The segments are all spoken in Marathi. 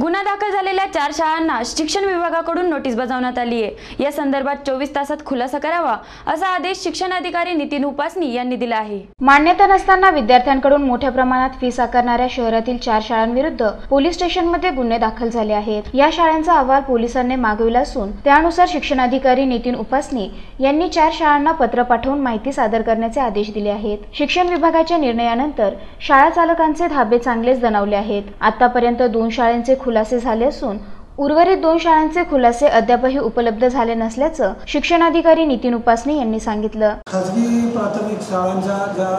गुन्हा दाखल झालेल्या चार शाळांना शिक्षण विभागाकडून नोटीस बजावण्यात आली आहे. या संदर्भात चोवीस तासात खुलासा करावा असा आदेश शिक्षण अधिकारी नितीन उपासनी यांनी दिला आहे. मान्यता नसताना विद्यार्थ्यांकडून मोठ्या प्रमाणात फी साकारणाऱ्या शहरातील चार शाळांविरुद्ध पोलीस स्टेशनमध्ये गुन्हे दाखल झाले आहेत. या शाळांचा अहवाल पोलिसांनी मागविला असून त्यानुसार शिक्षणाधिकारी नितीन उपासनी यांनी चार शाळांना पत्र पाठवून माहिती सादर करण्याचे आदेश दिले आहेत. शिक्षण विभागाच्या निर्णयानंतर शाळा चालकांचे धाबे चांगलेच दणावले आहेत. आतापर्यंत दोन शाळांचे खुलासे झाले असून उर्वरित दोन शाळांचे खुलासे अद्यापही उपलब्ध झाले नसल्याचं शिक्षणाधिकारी नितीन उपासनी यांनी सांगितलं. खाजगी प्राथमिक शाळांच्या ज्या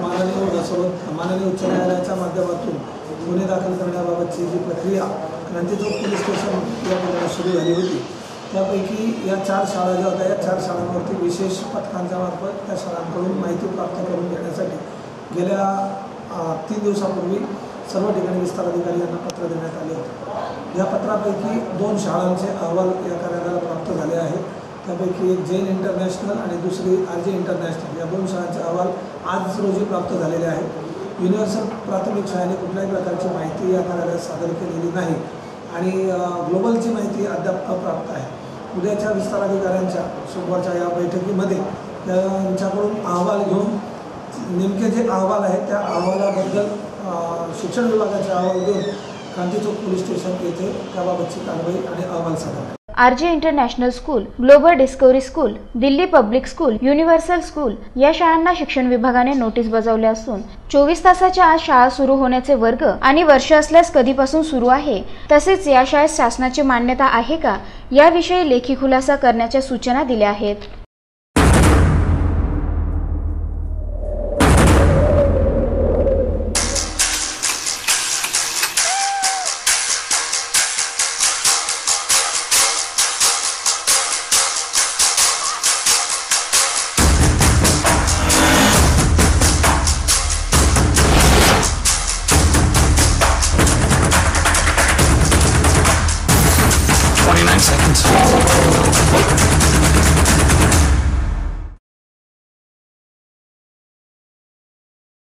माननीय उच्च न्यायालयाच्या माध्यमातून गुन्हे दाखल करण्याबाबतची जी प्रक्रिया क्रांतीचौक पोलीस स्टेशन या सुरू झाली होती त्यापैकी या चार शाळा ज्या होत्या या चार शाळांवरती विशेष पथकांच्या मार्फत त्या शाळांकडून माहिती प्राप्त करून घेण्यासाठी गेल्या तीन दिवसापूर्वी सर्व ठिकाणी विस्तार अधिकारी यांना पत्र देण्यात आले. होते या पत्रापैकी दोन शाळांचे अहवाल या कार्यालयाला प्राप्त झाले आहेत. त्यापैकी एक जैन इंटरनॅशनल आणि दुसरी आर जे इंटरनॅशनल. या दोन शाळांचे अहवाल आज रोजी प्राप्त झालेले आहेत. युनिव्हर्सल प्राथमिक शाळेने कुठल्याही प्रकारची माहिती या कार्यालयात सादर केलेली नाही आणि ग्लोबलची माहिती अद्याप अप्राप्त आहे. उद्याच्या विस्तार अधिकाऱ्यांच्या सोमवारच्या या बैठकीमध्ये त्यांच्याकडून अहवाल घेऊन नेमके जे अहवाल आहेत त्या अहवालाबद्दल शिक्षण विभागाच्या अहवाल गांधी चौक पोलीस स्टेशन येथे त्याबाबतची कारवाई आणि अहवाल सादर. R J international school global discovery school Delhi public school universal school या शाळांना शिक्षण विभागाने नोटीस बजावले असून चोवीस तासाच्या आज शाळा सुरू होण्याचे वर्ग आणि वर्ष असल्यास कधीपासून सुरू आहे तसेच या शाळेत शासनाची मान्यता आहे का याविषयी लेखी खुलासा करण्याच्या सूचना दिल्या आहेत. 29 seconds.